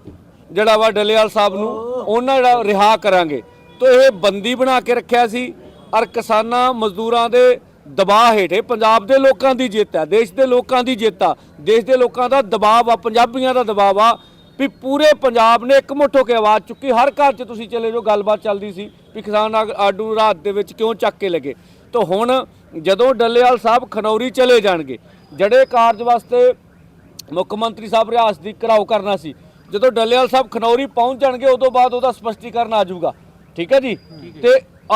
[SPEAKER 3] ਜਿਹੜਾ ਵਾ ਡਲੇਵਾਲ ਸਾਹਿਬ ਨੂੰ ਉਹਨਾਂ ਜਿਹੜਾ ਰਿਹਾ ਕਰਾਂਗੇ। ਤਾਂ ਇਹ ਬੰਦੀ ਬਣਾ ਕੇ ਰੱਖਿਆ ਸੀ ਔਰ ਕਿਸਾਨਾਂ ਮਜ਼ਦੂਰਾਂ ਦੇ ਦਬਾਅ ਹੇਠੇ ਪੰਜਾਬ ਦੇ ਲੋਕਾਂ ਦੀ ਜਿੱਤ ਹੈ ਦੇਸ਼ ਦੇ ਲੋਕਾਂ ਦੀ ਜਿੱਤ ਆ। ਦੇਸ਼ ਦੇ ਲੋਕਾਂ ਦਾ ਦਬਾਅ ਆ ਪੰਜਾਬੀਆਂ ਦਾ ਦਬਾਅ ਆ ਵੀ ਪੂਰੇ ਪੰਜਾਬ ਨੇ ਇੱਕ ਮੁੱਠ ਹੋ ਕੇ ਆਵਾਜ਼ ਚੁੱਕੀ। ਹਰ ਘਰ 'ਚ ਤੁਸੀਂ ਚਲੇ ਜਾਓ, ਗੱਲਬਾਤ ਚੱਲਦੀ ਸੀ ਵੀ ਕਿਸਾਨ ਆਗ- ਆਡੂ ਰਾਤ ਦੇ ਵਿੱਚ ਕਿਉਂ ਚੱਕ ਕੇ ਲੱਗੇ। ਤਾਂ ਹੁਣ ਜਦੋਂ ਡੱਲੇਵਾਲ ਸਾਹਿਬ ਖਨੌਰੀ ਚਲੇ ਜਾਣਗੇ, ਜਿਹੜੇ ਕਾਰਜ ਵਾਸਤੇ ਮੁੱਖ ਮੰਤਰੀ ਸਾਹਿਬ ਰਿਆਸ ਦੀ ਘਰਾਓ ਕਰਨਾ ਸੀ, ਜਦੋਂ ਡੱਲੇਵਾਲ ਸਾਹਿਬ ਖਨੌਰੀ ਪਹੁੰਚ ਜਾਣਗੇ, ਉਦੋਂ ਬਾਅਦ ਉਹਦਾ ਸਪਸ਼ਟੀਕਰਨ ਆ ਜਾਊਗਾ। ਠੀਕ ਹੈ ਜੀ? ਤੇ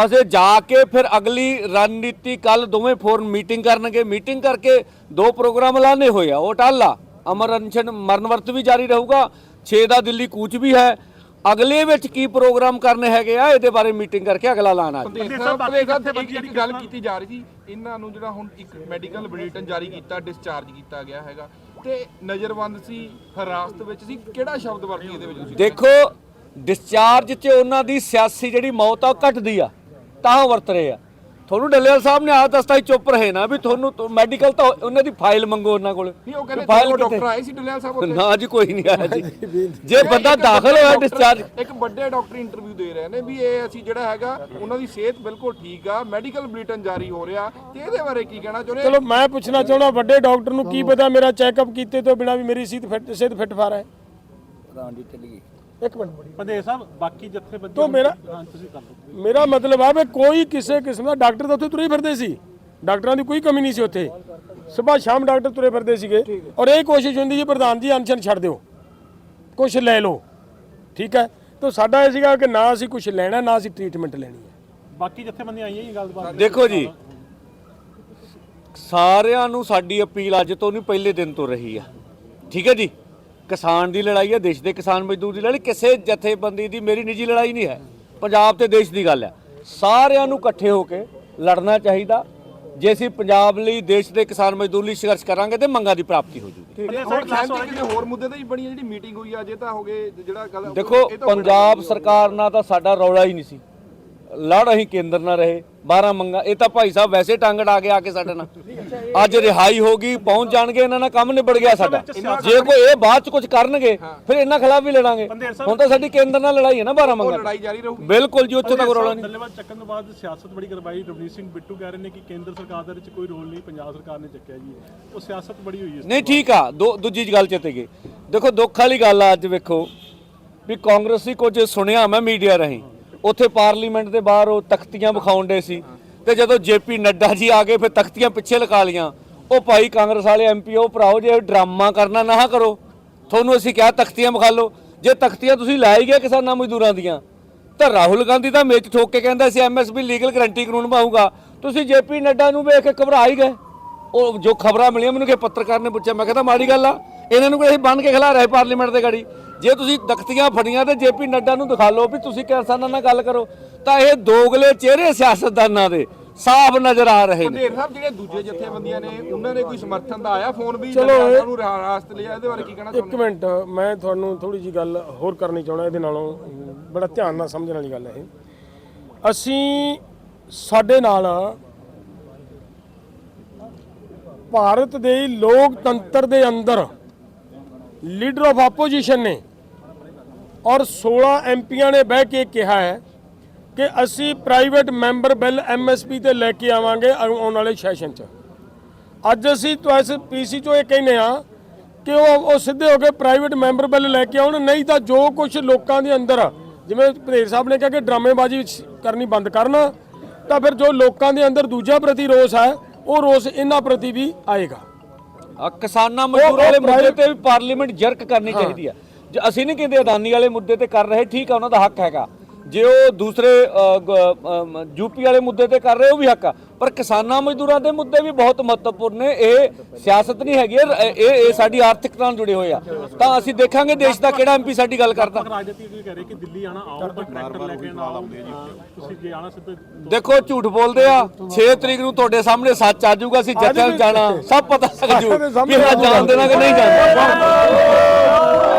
[SPEAKER 3] ਅਸੀਂ ਜਾ ਕੇ ਫਿਰ ਅਗਲੀ ਰਣਨੀਤੀ ਕੱਲ ਦੋਵੇਂ ਫੋਰਨ ਮੀਟਿੰਗ ਕਰਨਗੇ। ਮੀਟਿੰਗ ਕਰਕੇ ਦੋ ਪ੍ਰੋਗਰਾਮ ਐਲਾਨੇ ਹੋਏ ਆ। ਉਹ ਟਾਲਾ, ਅਮਰ ਅਨਸ਼ਨ ਮਰਨ ਵਰਤ ਵੀ ਜਾਰੀ ਰਹੂਗਾ। 6 ਦਾ ਦਿੱਲੀ ਕੂਚ ਵੀ ਹੈ। ਅਗਲੇ ਵਿੱਚ ਕੀ ਪ੍ਰੋਗਰਾਮ ਕਰਨੇ ਹੈਗੇ ਆ ਇਹਦੇ ਬਾਰੇ ਮੀਟਿੰਗ ਕਰਕੇ ਅਗਲਾ ਐਲਾਨ ਆ
[SPEAKER 1] ਇੱਕ ਇੱਕ ਗੱਲ ਕੀਤੀ ਜਾ ਰਹੀ ਸੀ ਇਹਨਾਂ ਨੂੰ ਜਿਹੜਾ ਹੁਣ ਇੱਕ ਮੈਡੀਕਲ ਬੁਲੇਟਿਨ ਜਾਰੀ ਕੀਤਾ ਡਿਸਚਾਰਜ ਕੀਤਾ ਗਿਆ ਹੈਗਾ। ਤੇ ਨਜ਼ਰਬੰਦ ਸੀ ਹਿਰਾਸਤ ਵਿੱਚ ਸੀ ਕਿਹੜਾ ਸ਼ਬਦ ਵਰਤੀ ਇਹਦੇ ਵਿੱਚ ਤੁਸੀਂ?
[SPEAKER 3] ਦੇਖੋ ਡਿਸਚਾਰਜ 'ਚ ਉਹਨਾਂ ਦੀ ਸਿਆਸੀ ਜਿਹੜੀ ਮੌਤ ਆ ਉਹ ਘਟਦੀ ਆ ਤਾਂ ਵਰਤ ਰਹੇ ਆ। ਤੁਹਾਨੂੰ ਡੱਲੇਵਾਲ ਸਾਹਿਬ ਨੇ ਆ ਦੱਸਤਾ ਹੀ ਚੁੱਪ ਰਹੇ ਨਾ ਵੀ ਤੁਹਾਨੂੰ ਮੈਡੀਕਲ ਤਾਂ ਉਹਨਾਂ ਦੀ ਫਾਈਲ ਮੰਗੋ ਉਹਨਾਂ ਕੋਲ।
[SPEAKER 1] ਨਹੀਂ ਉਹ ਕਹਿੰਦੇ
[SPEAKER 3] ਫਾਈਲ?
[SPEAKER 1] ਡਾਕਟਰ ਆਏ ਸੀ ਡੱਲੇਵਾਲ ਸਾਹਿਬ ਉੱਥੇ।
[SPEAKER 3] ਨਾ ਜੀ ਕੋਈ ਨਹੀਂ ਆਇਆ ਜੀ। ਜੇ ਬੰਦਾ ਦਾਖਲ ਹੋਇਆ ਡਿਸਚਾਰਜ
[SPEAKER 1] ਇੱਕ ਵੱਡੇ ਡਾਕਟਰ ਇੰਟਰਵਿਊ ਦੇ ਰਹੇ ਨੇ ਵੀ ਇਹ ਅਸੀਂ ਜਿਹੜਾ ਹੈਗਾ ਉਹਨਾਂ ਦੀ ਸਿਹਤ ਬਿਲਕੁਲ ਠੀਕ ਆ ਮੈਡੀਕਲ ਬੁਲੇਟਿਨ ਜਾਰੀ ਹੋ ਰਿਹਾ। ਤੇ ਇਹਦੇ ਬਾਰੇ ਕੀ ਕਹਿਣਾ ਚਾਹੁੰਦੇ
[SPEAKER 4] ਚਲੋ ਮੈਂ ਪੁੱਛਣਾ ਚਾਹੁੰਦਾ ਵੱਡੇ ਡਾਕਟਰ ਨੂੰ ਕੀ ਪਤਾ ਮੇਰਾ ਚੈੱਕਅਪ ਕੀਤੇ ਤੋਂ ਬਿਨਾ ਵੀ ਮੇਰੀ ਸਿਹਤ ਫਿੱਟ ਸਿਹਤ ਫਿੱਟ ਫਾਰ ਹੈ? ਇੱਕ ਮਿੰਟ
[SPEAKER 2] ਪੰਦੇ ਸਾਹਿਬ ਬਾਕੀ ਜਥੇਬੰਦੀ
[SPEAKER 4] ਤੋਂ ਮੇਰਾ
[SPEAKER 2] ਹਾਂ ਤੁਸੀਂ ਕਰ ਲਓ।
[SPEAKER 4] ਮੇਰਾ ਮਤਲਬ ਆ ਵੀ ਕੋਈ ਕਿਸੇ ਕਿਸਮ ਦਾ ਡਾਕਟਰ ਤਾਂ ਉੱਥੇ ਤੁਰੇ ਹੀ ਫਿਰਦੇ ਸੀ। ਡਾਕਟਰਾਂ ਦੀ ਕੋਈ ਕਮੀ ਨਹੀਂ ਸੀ ਉੱਥੇ। ਸਵੇਰ ਸ਼ਾਮ ਡਾਕਟਰ ਤੁਰੇ ਫਿਰਦੇ ਸੀਗੇ। ਔਰ ਇਹ ਕੋਸ਼ਿਸ਼ ਹੁੰਦੀ ਜੀ ਪ੍ਰਧਾਨ ਜੀ ਅਨਸ਼ਨ ਛੱਡ ਦਿਓ। ਕੁਝ ਲੈ ਲਓ। ਠੀਕ ਹੈ? ਤਾਂ ਸਾਡਾ ਇਹ ਸੀਗਾ ਕਿ ਨਾ ਅਸੀਂ ਕੁਝ ਲੈਣਾ ਨਾ ਅਸੀਂ ਟ੍ਰੀਟਮੈਂਟ ਲੈਣੀ ਹੈ।
[SPEAKER 2] ਬਾਕੀ ਜਥੇਬੰਦੀਆਂ ਆਈਆਂ ਹੀ ਗੱਲਬਾਤ
[SPEAKER 3] ਦੇਖੋ ਜੀ। ਸਾਰਿਆਂ ਨੂੰ ਸਾਡੀ ਅਪੀਲ ਅੱਜ ਤੋਂ ਨਹੀਂ ਪਹਿਲੇ ਦਿਨ ਤੋਂ ਰਹੀ ਆ। ਠੀਕ ਹੈ ਜੀ? ਕਿਸਾਨ ਦੀ ਲੜਾਈ ਹੈ ਦੇਸ਼ ਦੇ ਕਿਸਾਨ ਮਜ਼ਦੂਰ ਦੀ ਲੜਾਈ ਕਿਸੇ ਜਥੇਬੰਦੀ ਦੀ ਮੇਰੀ ਨਿੱਜੀ ਲੜਾਈ ਨਹੀਂ ਹੈ। ਪੰਜਾਬ ਤੇ ਦੇਸ਼ ਦੀ ਗੱਲ ਹੈ। ਸਾਰਿਆਂ ਨੂੰ ਇਕੱਠੇ ਹੋ ਕੇ ਲੜਨਾ ਚਾਹੀਦਾ। ਜੇ ਅਸੀਂ ਪੰਜਾਬ ਲਈ ਦੇਸ਼ ਦੇ ਕਿਸਾਨ ਮਜ਼ਦੂਰ ਲਈ ਸੰਘਰਸ਼ ਕਰਾਂਗੇ ਤੇ ਮੰਗਾਂ ਦੀ ਪ੍ਰਾਪਤੀ ਹੋ ਜੂਗੀ।
[SPEAKER 1] ਤੇ ਹੁਣ ਸਹਿਮਤੀ ਕਿਸੇ ਹੋਰ ਮੁੱਦੇ ਤੇ ਹੀ ਬਣੀ ਹੈ ਜਿਹੜੀ ਮੀਟਿੰਗ ਹੋਈ ਆ ਅਜੇ ਤਾਂ ਹੋ ਗਏ ਜਿਹੜਾ ਗੱਲ
[SPEAKER 3] ਦੇਖੋ ਪੰਜਾਬ ਸਰਕਾਰ ਨਾਲ ਤਾਂ ਸਾਡਾ ਰੌਲਾ ਹੀ ਨਹੀਂ ਸੀ। ਲੜ ਅਸੀਂ ਕੇਂਦਰ ਨਾਲ ਰਹੇ 12 ਮੰਗਾ ਇਹ ਤਾਂ ਭਾਈ ਸਾਹਿਬ ਵੈਸੇ ਟੰਗ ਡਾ ਕੇ ਆ ਕੇ ਸਾਡੇ ਨਾਲ। ਅੱਜ ਰਿਹਾਈ ਹੋ ਗਈ ਪਹੁੰਚ ਜਾਣਗੇ ਇਹਨਾਂ ਨਾਲ ਕੰਮ ਨਿਬੜ ਗਿਆ ਸਾਡਾ। ਜੇ ਕੋਈ ਇਹ ਬਾਅਦ ਚ ਕੁਝ ਕਰਨਗੇ ਫਿਰ ਇਹਨਾਂ ਖਿਲਾਫ ਵੀ ਲੜਾਂਗੇ। ਹੁਣ ਤਾਂ ਸਾਡੀ ਕੇਂਦਰ ਨਾਲ ਲੜਾਈ ਹੈ ਨਾ 12 ਮੰਗਾ
[SPEAKER 1] ਲੜਾਈ ਜਾਰੀ ਰਹੂਗੀ।
[SPEAKER 3] ਬਿਲਕੁਲ ਜੀ ਉੱਥੇ ਤੱਕ ਰੌਲਾ ਨਹੀਂ।
[SPEAKER 2] ਡੱਲੇਵਾਲ ਚੱਕਣ ਤੋਂ ਬਾਅਦ ਸਿਆਸਤ ਬੜੀ ਕਰਵਾਈ ਰਵਨੀਤ ਸਿੰਘ ਬਿੱਟੂ ਕਹਿ ਰਹੇ ਨੇ ਕਿ ਕੇਂਦਰ ਸਰਕਾਰ ਦੇ ਵਿੱਚ ਕੋਈ ਰੋਲ ਨਹੀਂ ਪੰਜਾਬ ਸਰਕਾਰ ਨੇ ਚੱਕਿਆ ਜੀ। ਉਹ ਸਿਆਸਤ ਬੜੀ ਹੋਈ ਹੈ
[SPEAKER 3] ਨਹੀਂ ਠੀਕ ਆ ਦੋ ਦੂਜੀ ਗੱਲ ਚੇਤੇ ਗਈ। ਦੇਖੋ ਦੁੱਖ ਵਾਲੀ ਗੱਲ ਆ ਅੱਜ ਵੇਖੋ ਵੀ ਕਾਂਗਰਸੀ ਕੁਝ ਸੁਣਿਆ ਮੈਂ ਮੀਡੀਆ ਰਾਹੀਂ। ਉੱਥੇ ਪਾਰਲੀਮੈਂਟ ਦੇ ਬਾਹਰ ਉਹ ਤਖਤੀਆਂ ਵਿਖਾਉਣ ਵਿਖਾਉਂਦੇ ਸੀ। ਤੇ ਜਦੋਂ ਜੇਪੀ ਨੱਡਾ ਜੀ ਆ ਗਏ, ਫਿਰ ਤਖਤੀਆਂ ਪਿੱਛੇ ਲਗਾ ਲੀਆਂ ਉਹ ਭਾਈ ਕਾਂਗਰਸ ਵਾਲੇ ਐਮਪੀ ਉਹ ਭਰਾਓ, ਜੇ ਡਰਾਮਾ ਕਰਨਾ ਨਾ ਕਰੋ। ਤੁਹਾਨੂੰ ਅਸੀਂ ਕਿਹਾ ਤਖਤੀਆਂ ਵਿਖਾ ਲਓ। ਜੇ ਤਖਤੀਆਂ ਤੁਸੀਂ ਲੈ ਹੀ ਗਏ ਕਿਸਾਨਾਂ ਮਜ਼ਦੂਰਾਂ ਦੀਆਂ, ਤਾਂ ਰਾਹੁਲ ਗਾਂਧੀ ਤਾਂ ਮੇਚ ਠੋਕ ਕੇ ਕਹਿੰਦਾ ਸੀ ਐਮਐਸਪੀ ਲੀਗਲ ਗਰੰਟੀ ਕਾਨੂੰਨ ਪਾਊਗਾ ਤੁਸੀਂ ਜੇਪੀ ਨੱਡਾ ਨੂੰ ਵੇਖ ਕੇ ਘਬਰਾ ਹੀ ਗਏ। ਉਹ ਜੋ ਖਬਰਾਂ ਮਿਲੀਆਂ, ਮੈਨੂੰ ਕਿ ਪੱਤਰਕਾਰ ਨੇ ਪੁੱਛਿਆ, ਮੈਂ ਕਹਿੰਦਾ ਮਾੜੀ ਗੱਲ ਆ, ਇਹਨਾਂ ਨੂੰ ਕੋਈ ਅਸੀਂ ਬੰਨ ਕੇ ਖਿਲਾ ਰਹੇ ਪਾਰਲੀਮੈਂਟ ਦੇ ਗਾੜੀ। ਜੇ ਤੁਸੀਂ ਦਖਤੀਆਂ ਫੜੀਆਂ ਤੇ ਜੇਪੀ ਨੱਡਾ ਨੂੰ ਦਿਖਾ ਲਓ ਵੀ ਤੁਸੀਂ ਕਿਸਾਨਾਂ ਨਾਲ ਗੱਲ ਕਰੋ ਤਾਂ ਇਹ ਦੋਗਲੇ ਚਿਹਰੇ ਸਿਆਸਤਦਾਨਾਂ ਦੇ ਸਾਫ਼ ਨਜ਼ਰ ਆ ਰਹੇ ਨੇ।
[SPEAKER 1] ਸਾਹਿਬ ਜਿਹੜੇ ਦੂਜੇ ਜਥੇਬੰਦੀਆਂ ਨੇ ਉਹਨਾਂ ਨੇ ਕੋਈ ਸਮਰਥਨ ਦਾ ਆਇਆ? ਫੋਨ ਵੀ
[SPEAKER 4] ਚਲੋ ਇਹ-
[SPEAKER 1] ਸਾਹਿਬ ਨੂੰ ਰਾਸਤ ਲਿਆ ਇਹਦੇ ਬਾਰੇ ਕੀ ਕਹਿਣਾ
[SPEAKER 4] ਇੱਕ ਮਿੰਟ ਮੈਂ ਤੁਹਾਨੂੰ ਥੋੜੀ ਜੀ ਗੱਲ ਹੋਰ ਕਰਨੀ ਚਾਹਣਾ ਇਹਦੇ ਨਾਲੋਂ ਬੜਾ ਧਿਆਨ ਨਾਲ ਸਮਝਣ ਵਾਲੀ ਗੱਲ ਹੈ ਇਹ। ਅਸੀਂ ਸਾਡੇ ਨਾਲ ਭਾਰਤ ਦੇ ਲੋਕਤੰਤਰ ਦੇ ਅੰਦਰ ਲੀਡਰ ਆਫ ਆਪੋਜੀਸ਼ਨ ਨੇ। ਔਰ 16 ਐਮਪੀਆਂ ਨੇ ਬਹਿ ਕੇ ਕਿਹਾ ਹੈ ਕਿ ਅਸੀਂ ਪ੍ਰਾਈਵੇਟ ਮੈਂਬਰ ਬਿੱਲ ਐਮਐਸਪੀ ਤੇ ਲੈ ਕੇ ਆਵਾਂਗੇ ਆਉ- ਆਉਣ ਵਾਲੇ ਸੈਸ਼ਨ 'ਚ। ਅੱਜ ਅਸੀਂ ਤੋਂ ਇਸ ਪੀਸੀ ਚੋਂ ਇਹ ਕਹਿੰਦੇ ਆ ਕਿ ਉਹ ਉਹ ਸਿੱਧੇ ਹੋ ਕੇ ਪ੍ਰਾਈਵੇਟ ਮੈਂਬਰ ਬਿੱਲ ਲੈ ਕੇ ਆਉਣ ਨਹੀਂ ਤਾਂ ਜੋ ਕੁਝ ਲੋਕਾਂ ਦੇ ਅੰਦਰ ਜਿਵੇਂ ਭਦੇਰ ਸਾਹਿਬ ਨੇ ਕਿਹਾ ਕਿ ਡਰਾਮੇਬਾਜ਼ੀ ਕਰਨੀ ਬੰਦ ਕਰਨ ਤਾਂ ਫਿਰ ਜੋ ਲੋਕਾਂ ਦੇ ਅੰਦਰ ਦੂਜਾ ਪ੍ਰਤੀ ਰੋਸ ਹੈ ਉਹ ਰੋਸ ਇਹਨਾਂ ਪ੍ਰਤੀ ਵੀ ਆਏਗਾ।
[SPEAKER 3] ਕਿਸਾਨਾਂ ਮਜ਼ਦੂਰਾਂ ਵਾਲੇ ਮੁੱਦੇ ਤੇ ਵੀ ਪਾਰਲੀਮੈਂਟ ਜਰਕ ਕਰਨੀ ਚਾਹੀਦੀ ਆ ਜੇ ਅਸੀਂ ਨਹੀਂ ਕਹਿੰਦੇ ਅਦਾਨੀ ਵਾਲੇ ਮੁੱਦੇ ਤੇ ਕਰ ਰਹੇ ਠੀਕ ਆ ਉਹਨਾਂ ਦਾ ਹੱਕ ਹੈਗਾ। ਜੇ ਉਹ ਦੂਸਰੇ ਯੂਪੀ ਵਾਲੇ ਮੁੱਦੇ ਤੇ ਕਰ ਰਹੇ ਉਹ ਵੀ ਹੱਕ ਆ। ਪਰ ਕਿਸਾਨਾਂ ਮਜ਼ਦੂਰਾਂ ਦੇ ਮੁੱਦੇ ਵੀ ਬਹੁਤ ਮਹੱਤਵਪੂਰਨ ਨੇ। ਇਹ ਸਿਆਸਤ ਨਹੀਂ ਹੈਗੀ ਇਹ ਇਹ ਸਾਡੀ ਆਰਥਿਕਤਾ ਨਾਲ ਜੁੜੇ ਹੋਏ ਆ। ਤਾਂ ਅਸੀਂ ਦੇਖਾਂਗੇ ਦੇਸ਼ ਦਾ ਕਿਹੜਾ ਐਮਪੀ ਸਾਡੀ ਗੱਲ ਕਰਦਾ। ਦੇਖੋ ਝੂਠ ਬੋਲਦੇ ਆ। 6 ਤਰੀਕ ਨੂੰ ਤੁਹਾਡੇ ਸਾਹਮਣੇ ਸੱਚ ਆ ਜਾਊਗਾ ਅਸੀਂ ਜੱਜਾਂ ਨੂੰ ਜਾਣਾ। ਸਭ ਪਤਾ ਲੱਗ ਜੂ ਕਿ ਜਾਣ ਦੇਣਾ ਕਿ ਨਹੀਂ ਜਾਣ ਦੇਣਾ।